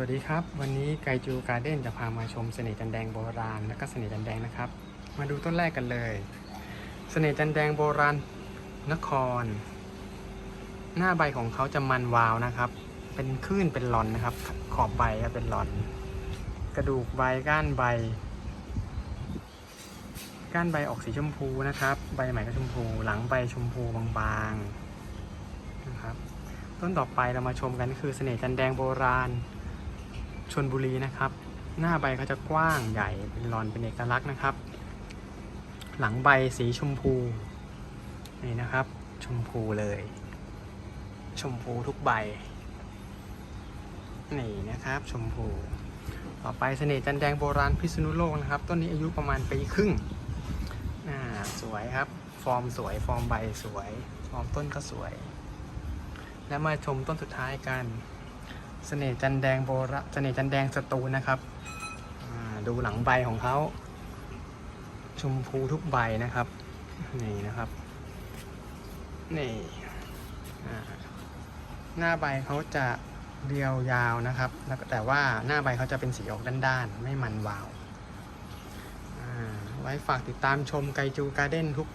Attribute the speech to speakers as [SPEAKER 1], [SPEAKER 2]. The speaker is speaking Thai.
[SPEAKER 1] วัสดีครับ วันนี้ไกจูการ์เด้นจะพามาชมเสน่ห์จันแดงโบราณ และก็เสน่ห์จันแดงนะครับ มาดูต้นแรกกันเลย เสน่ห์จันแดงโบราณนคร หน้าใบของเขาจะมันวาวนะครับ เป็นคลื่นเป็นหลอนนะครับ ขอบใบจะเป็นหลอน กระดูกใบก้านใบ ก้านใบออกสีชมพูนะครับ ใบใหม่ก็ชมพู หลังใบชมพูบางๆนะครับต้นต่อไปเรามาชมกันคือเสน่ห์จันแดงโบราณ ชนบุรีนะครับ หน้าใบเขาจะกว้างใหญ่เป็นรอนเป็นเอกลักษณ์นะครับ หลังใบสีชมพูนี่นะครับ ชมพูเลย ชมพูทุกใบนี่นะครับ ชมพูต่อไปเสน่ห์จันแดงโบราณพิษณุโลกนะครับต้นนี้อายุประมาณปีครึ่งอ่าสวยครับ ฟอร์มสวย ฟอร์มใบสวย ฟอร์มต้นก็สวย แล้วมาชมต้นสุดท้ายกัน เสน่ห์จันแดงโบราเสน่ห์จันแดงสตูลนะครับดูหลังใบของเขาชมพูทุกใบนะครับ นี่นะครับ นี่หน้าใบเขาจะเรียวยาวนะครับ แล้วก็แต่ว่าหน้าใบเขาจะเป็นสีออกด้านๆ ไม่มันวาวไว้ฝากติดตามชมไกจูการ์เด้นทุก